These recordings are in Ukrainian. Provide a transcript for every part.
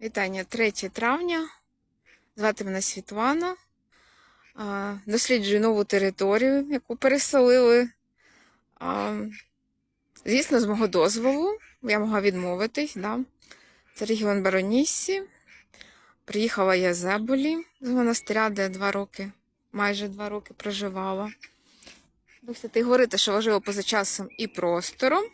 Вітання 3 травня. Звати мене Світлана. Досліджую нову територію, яку переселили. Звісно, з мого дозволу. Я могла відмовитись. Да? Це регіон Бароніссі. Приїхала я з Еболі з монастиря, де два роки, майже два роки проживала. Досить говорити, що важливо поза часом і простором.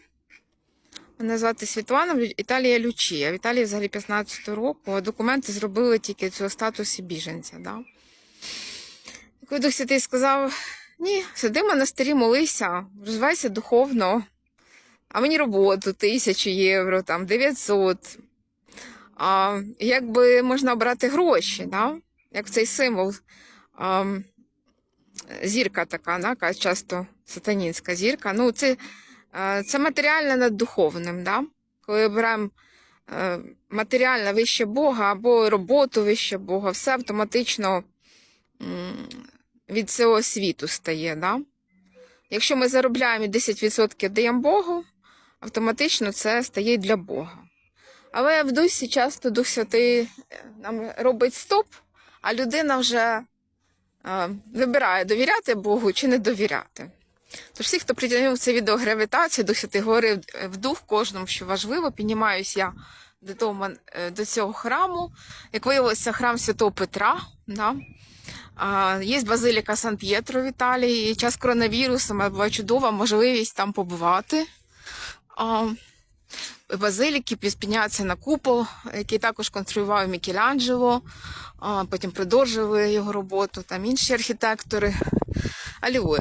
Мене звати Світлана, Італія Лючія. В Італії взагалі 15 року, документи зробили тільки цього статусі біженця. Да? Коли Дух Святий сказав: ні, сиди в монастирі, молися, розвивайся духовно, а мені роботу тисячу євро, там 900. А, якби можна брати гроші, да? як цей символ. А, зірка така, да? часто сатанінська зірка. Ну, це Це матеріальне над духовним, да? коли беремо е, матеріальне вище Бога або роботу вище Бога, все автоматично від цього світу стає. Да? Якщо ми заробляємо 10% даємо Богу, автоматично це стає для Бога. Але в дусі часто Дух Святий е, нам робить стоп, а людина вже е, вибирає довіряти Богу чи не довіряти. Тож всі, хто притягнув це відео гравітацію, Дух Святий говорив в дух кожному, що важливо, піднімаюсь я до, того, е, до цього храму. Як виявилося, храм Святого Петра. Да? А, є базиліка Сан-П'єтро в Італії, час коронавірусу була чудова можливість там побувати. А, базиліки піднятися на купол, який також конструював Мікеланджело, потім продовжили його роботу, там інші архітектори. Алілуя.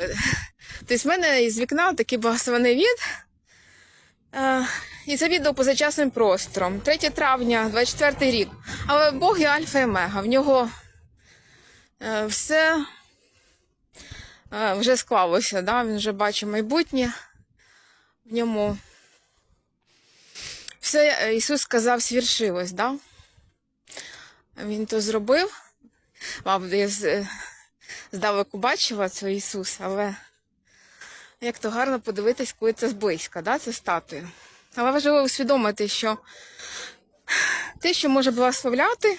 Тобто в мене із вікна такий благословений від. Е, і це відео поза часним простором. 3 травня, 24 рік. Але Бог є Альфа і Омега. В нього е, все е, вже склалося. Да? Він вже бачить майбутнє. В ньому все Ісус сказав, свершилось. Да? Він то зробив. Мабуть, я здалеку бачила це Ісус, але як то гарно подивитись, коли це зблизька, да? це статуя. Але важливо усвідомити, що те, що може благословляти,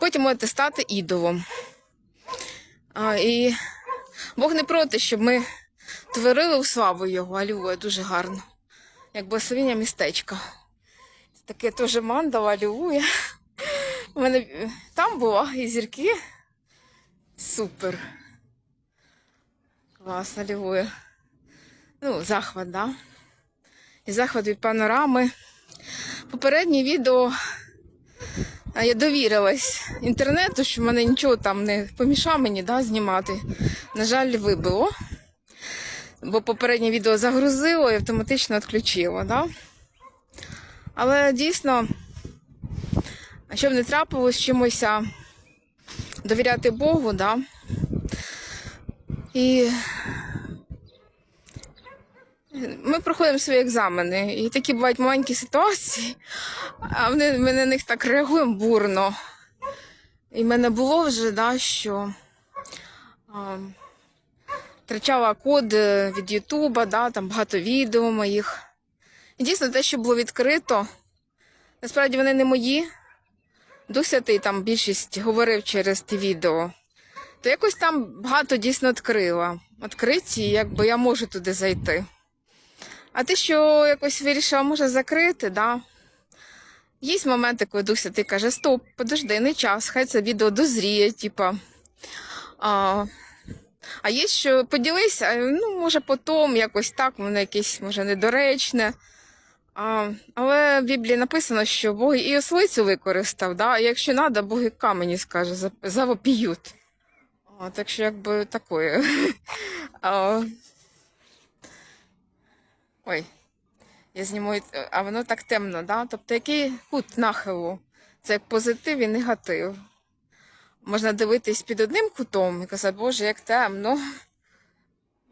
потім можете стати ідолом. А, і Бог не проти, щоб ми творили у славу Його, алілуя, дуже гарно. Як благословіння містечка. Таке теж мандала, алілуя. У мене там була і зірки. Супер. Класно, алілуя. Ну, захват, да? І захват від панорами. Попереднє відео я довірилась інтернету, що в мене нічого там не помішав мені да, знімати. На жаль, вибило. Бо попереднє відео загрузило і автоматично відключило. Да? Але дійсно, щоб не трапилось чимось, довіряти Богу, да? І ми проходимо свої екзамени, і такі бувають маленькі ситуації, а вони, ми на них так реагуємо бурно. І в мене було вже, да, що а, втрачала код е, від Ютуба, да, там багато відео моїх. І дійсно те, що було відкрито, насправді вони не мої. Дух Святий там більшість говорив через ті відео. То якось там багато дійсно відкрила. Відкриті, якби я можу туди зайти. А те, що якось вирішила, може закрити, да. Є моменти, коли Дух Святий каже, стоп, подожди, не час, хай це відео дозріє, типа. А, а є, що поділися, ну, може, потім якось так, воно якесь, може, недоречне. А, але в Біблії написано, що Бог і ослицю використав, да? а якщо треба, Бог і камені скаже, завопіють. Так що якби такое. Ой, я зніму, а воно так темно, да? Тобто який кут нахилу? Це як позитив і негатив. Можна дивитись під одним кутом і казати, Боже, як темно.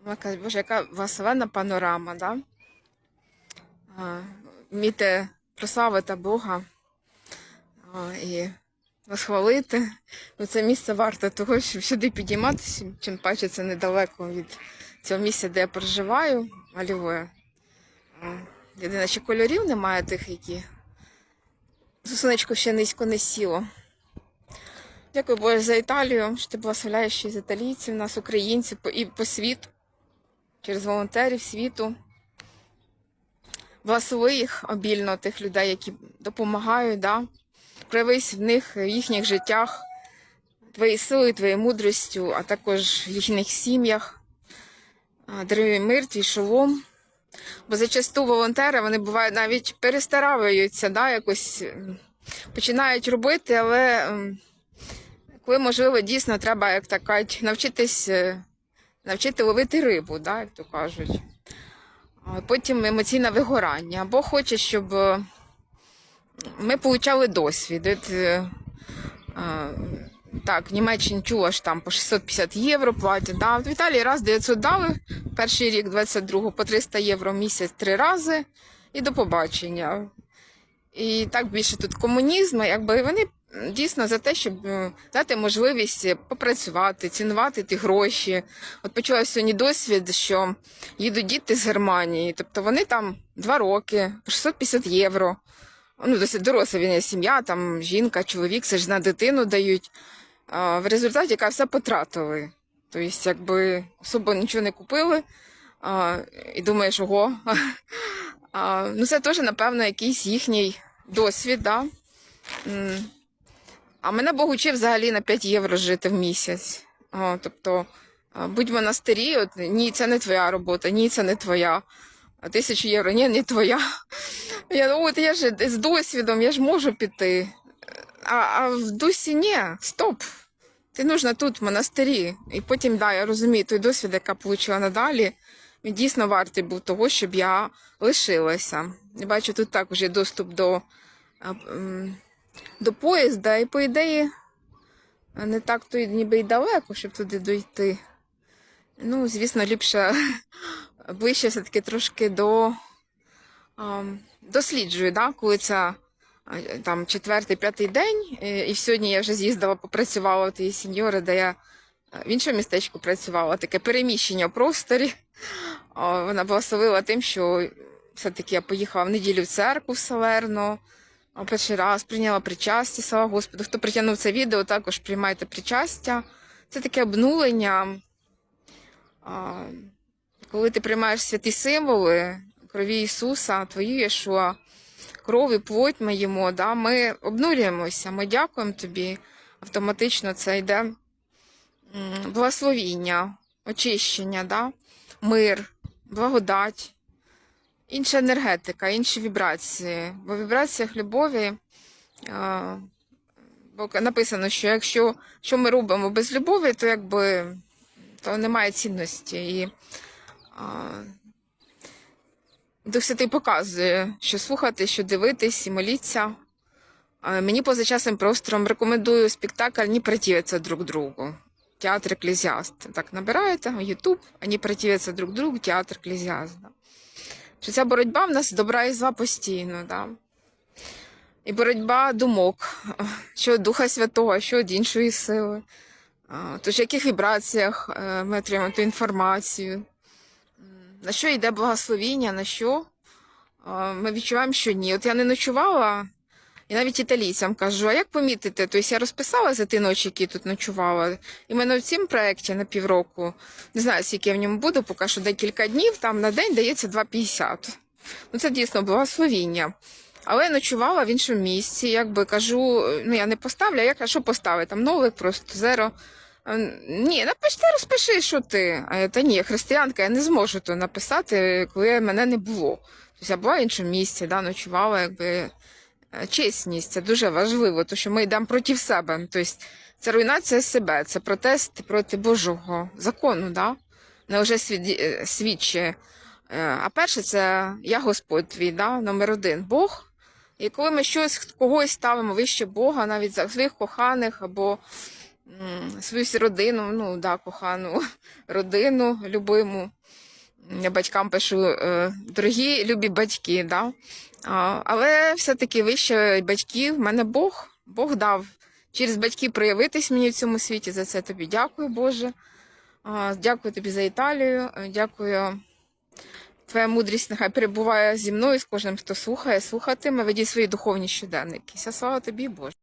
Казати, Боже, яка благословенна панорама, да? Вміти прославити Бога і восхвалити. Ну, це місце варте того, щоб сюди підійматися, чим паче це недалеко від цього місця, де я проживаю, Алілуя. Єдине, що кольорів немає тих, які Сонечко ще низько не сіло. Дякую Боже за Італію, що ти благословляєш з італійців, нас, українців і по світу, через волонтерів світу. Благослови їх обільно, тих людей, які допомагають, да? проявись в них, в їхніх життях, твоєю силою, твоєю мудрістю, а також в їхніх сім'ях. Даруй мир, твій шолом. Бо зачасту волонтери вони бувають навіть перестараються, да, якось починають робити, але коли можливо дійсно треба, як так кажуть, навчитись е, навчити ловити рибу, да, як то кажуть. Потім емоційне вигорання. Або хоче, щоб е, ми отримали досвід. Е, е, так, в Німеччині чула, що там по 650 євро платять. Да. В Італії раз 900 дали, перший рік 22 по 300 євро місяць три рази і до побачення. І так більше тут комунізму, якби вони дійсно за те, щоб е, дати можливість попрацювати, цінувати ті гроші. От почула сьогодні досвід, що їдуть діти з Германії, тобто вони там два роки, по 650 євро. Ну, досить доросла він є сім'я, там жінка, чоловік, це ж на дитину дають. В результаті яка все потратили. Тобто, якби особо нічого не купили. А, і думаєш, ого. А, ну, це теж, напевно, якийсь їхній досвід, да? А мене Бог учив взагалі на 5 євро жити в місяць. О, тобто, а, будь в монастирі, от, ні, це не твоя робота, ні, це не твоя. А тисячу євро, ні, не твоя. Я, ну, от я ж з досвідом, я ж можу піти. А, а в дусі ні, стоп. Ти нужна тут, в монастирі. І потім, да, я розумію, той досвід, який отримала надалі, він дійсно вартий був того, щоб я лишилася. Я бачу, тут також є доступ до, до поїзда, і по ідеї не так то ніби й далеко, щоб туди дойти. Ну, звісно, ліпше ближче все-таки трошки до досліджую, да, коли а, там четвертий, п'ятий день. е, І сьогодні я вже з'їздила, попрацювала у тієї сеньори, де я е, в іншому містечку працювала, таке переміщення в просторі. Вона благословила тим, що все-таки я поїхала в неділю в церкву в Салерно. Перший раз прийняла причастя, слава Господу. Хто притягнув це відео, також приймайте причастя. Це таке обнулення. Коли ти приймаєш святі символи крові Ісуса, твою Єшуа, кров і плоть ми їмо, да, ми обнулюємося, ми дякуємо тобі. Автоматично це йде благословіння, очищення, да, мир, благодать, інша енергетика, інші вібрації. Бо в вібраціях любові а, бо написано, що якщо що ми робимо без любові, то якби то немає цінності. І а, Дух Святий показує, що слухати, що дивитись і моліться. Мені поза часом простором рекомендую спектакль «Не противиться друг другу». Театр Еклезіаст. Так набираєте Ютуб, «Они противятся друг другу», театр Еклезіаст. Да. Що ця боротьба в нас добра і зла постійно. Да. І боротьба думок, що Духа Святого, що від іншої сили. Тож в яких вібраціях е, ми отримуємо ту інформацію, на що йде благословіння, на що ми відчуваємо, що ні. От я не ночувала, і навіть італійцям кажу, а як помітити? Тобто я розписала за ті ночі, які тут ночувала. І мене в цьому проєкті на півроку, не знаю, скільки я в ньому буду, поки що декілька днів, там на день дається 2,50. Ну це дійсно благословіння. Але я ночувала в іншому місці, якби кажу, ну я не поставлю, а я кажу, що поставити? Там нолик просто зеро. Ні, напиши, розпиши, що ти. Я, та ні, християнка, я не зможу то написати, коли мене не було. Тобто я була в іншому місці, да, ночувала, якби е, чесність, це дуже важливо, тому що ми йдемо проти себе. Тобто це руйнація себе, це протест проти Божого закону, да? не вже свід... свідчить. Е, А перше, це я Господь твій, да? номер один Бог. І коли ми щось когось ставимо вище Бога, навіть за своїх коханих або свою родину, ну да, кохану родину, любиму. Я батькам пишу, е, дорогі любі батьки, да? але все-таки вище батьків в мене Бог. Бог дав через батьків проявитись мені в цьому світі. За це тобі дякую, Боже. Дякую тобі за Італію, дякую Твоя мудрість нехай перебуває зі мною, з кожним, хто слухає, слухатиме, ведіть свої духовні щоденники. Слава тобі, Боже.